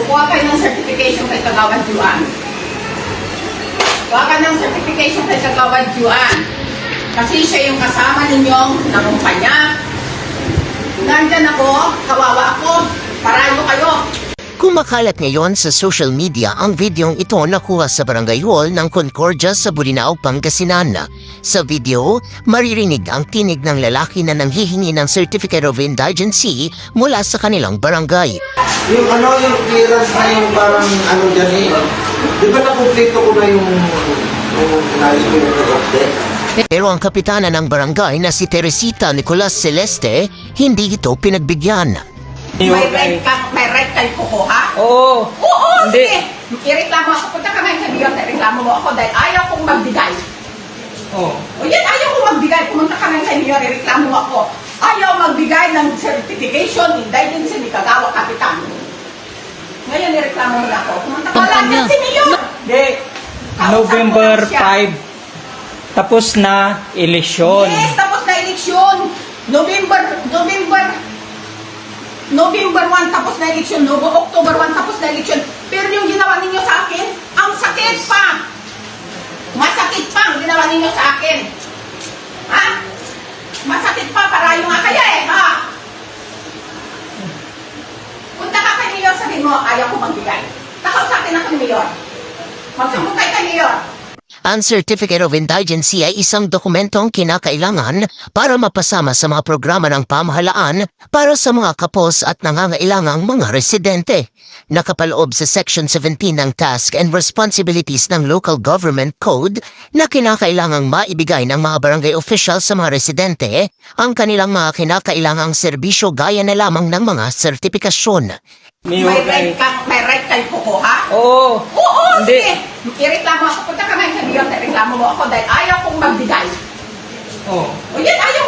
Kukuha kayo ng certification kay Kagawad Juan. Kuha ka ng certification kay Kagawad Juan. Kasi siya yung kasama ninyong nakumpanya. Nandyan ako, kawawa ako, parayo. Kumakalat ngayon sa social media ang videong ito nakuha sa barangay hall ng Concordia sa Burinao, Pangasinan. Sa video, maririnig ang tinig ng lalaki na nanghihingi ng Certificate of Indigency mula sa kanilang barangay. Yung ano, yung clearance na yung parang ano dyan eh. Di ba nakumpleto ko na yung yung nais ko yung? Pero ang kapitana ng barangay na si Teresita Nicolas Celeste, hindi ito pinagbigyan. May kang, may? Oo. Oo, Hindi. sige. Ireklamo ako. Punta ka ngayon sa Biyon, ireklamo mo ako dahil ayaw kong magbigay. Oo. O yan, ayaw kong magbigay. Pumunta ka ngayon sa Biyon, ireklamo mo ako. Ayaw magbigay ng certification, ni Kagawa Kapitan. Ngayon, ireklamo mo na ako. Pumunta ka lang Kampanya. si Mayor. Hindi. November 5. Tapos na eleksyon. Yes, tapos na eleksyon. November, November, November 1 tapos na eleksyon. Novo, October 1 tapos na eleksyon. Pero yung ginawa ninyo sa akin, ang sakit pa. Masakit pa ang ginawa ninyo sa akin. Ha? Masakit pa, parayo nga kaya eh, ha? Punta ka kay Mayor, sabihin mo, ayaw ko magbigay. Takaw sa akin ako ni Mayor. Magsumbong kayo kay Mayor. Ang Certificate of Indigency ay isang dokumentong kinakailangan para mapasama sa mga programa ng pamahalaan para sa mga kapos at nangangailangang mga residente. Nakapaloob sa Section 17 ng Task and Responsibilities ng Local Government Code na kinakailangang maibigay ng mga barangay officials sa mga residente ang kanilang mga kinakailangang serbisyo gaya na lamang ng mga sertipikasyon. May right kang, may right kayo kukuha? Oo. Oo, Hindi. sige. Ireklamo ako. Punta ka ngayon sa Biyon, ireklamo mo ako dahil ayaw kong magbigay. Oo. O yan, ayaw